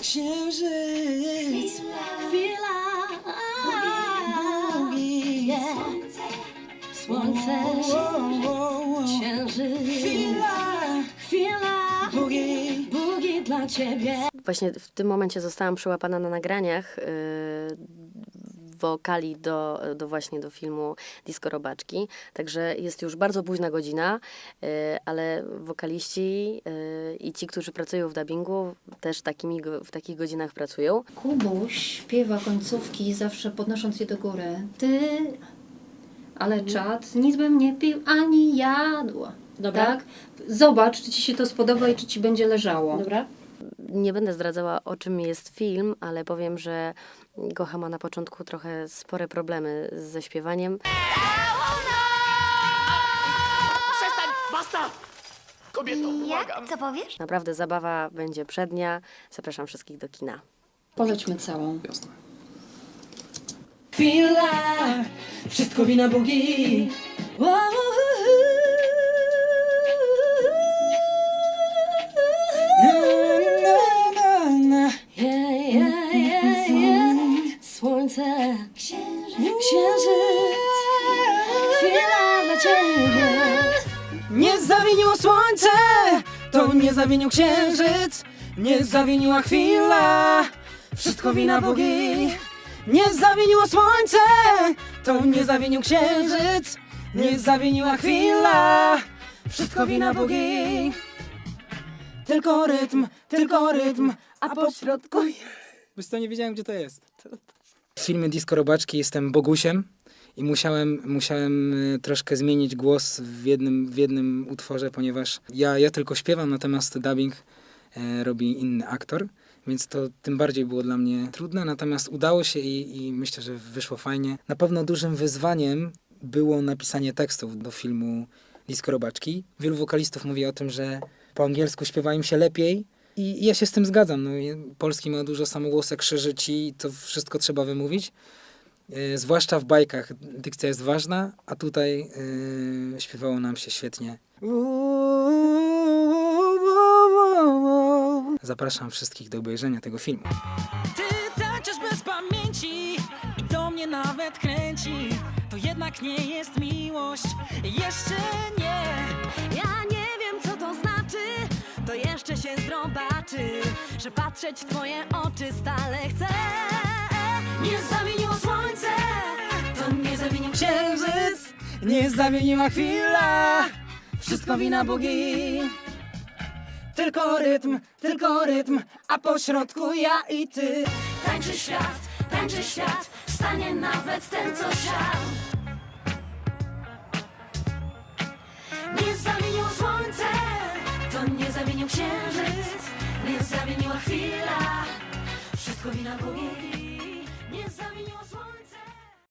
księżyc. Chwila, Bugi. yeah. słońce, księżyc, Chwila. chwila, Bugi. bugi dla ciebie. Właśnie w tym momencie zostałam przyłapana na nagraniach yy, wokali do, do właśnie do filmu Disco Robaczki. Także jest już bardzo późna godzina, yy, ale wokaliści yy, i ci, którzy pracują w dubbingu, też takimi, w takich godzinach pracują. Kubuś śpiewa końcówki zawsze podnosząc je do góry. Ty, ale czad, nic bym nie pił ani jadł. Dobra. Tak? Zobacz, czy ci się to spodoba i czy ci będzie leżało. Dobra? Nie będę zdradzała, o czym jest film, ale powiem, że Gocha ma na początku trochę spore problemy ze śpiewaniem. Przestań! Basta! Kobieto, błagam. Jak? Co powiesz? Naprawdę zabawa będzie przednia. Zapraszam wszystkich do kina. Polećmy całą. Chwila. Wszystko wina Bugi. Księżyc, chwila dla ciebie. Nie zawiniło słońce, to nie zawinił księżyc, nie zawiniła chwila, wszystko wina Bogi. Nie zawiniło słońce, to nie zawinił księżyc, nie zawiniła chwila, wszystko wina Bogi. Tylko rytm, tylko rytm, a po środku... Wiesz co, nie wiedziałem, gdzie to jest. W filmie Disco Robaczki jestem Bogusiem i musiałem, musiałem y, troszkę zmienić głos w jednym, w jednym utworze, ponieważ ja, ja tylko śpiewam, natomiast dubbing e, robi inny aktor, więc to tym bardziej było dla mnie trudne, natomiast udało się i, i myślę, że wyszło fajnie. Na pewno dużym wyzwaniem było napisanie tekstów do filmu Disco Robaczki. Wielu wokalistów mówi o tym, że po angielsku śpiewa im się lepiej, i ja się z tym zgadzam. No, polski ma dużo samogłosek, krzyżyci i to wszystko trzeba wymówić. E, zwłaszcza w bajkach dykcja jest ważna, a tutaj e, śpiewało nam się świetnie. Zapraszam wszystkich do obejrzenia tego filmu. Ty tańczysz bez pamięci i to mnie nawet kręci. To jednak nie jest miłość, jeszcze nie. Ja nie że patrzeć w twoje oczy stale chcę. Nie zawiniło słońce, to nie zawinił Księżyc, nie zawiniła chwila, wszystko wina Bogi. Tylko rytm, tylko rytm, a po środku ja i ty. Tańczy świat, tańczy świat, wstanie nawet ten, co siadł. Nie zawinił księżyc, nie zawiniła chwila. Wszystko wina Bogi, nie słońce.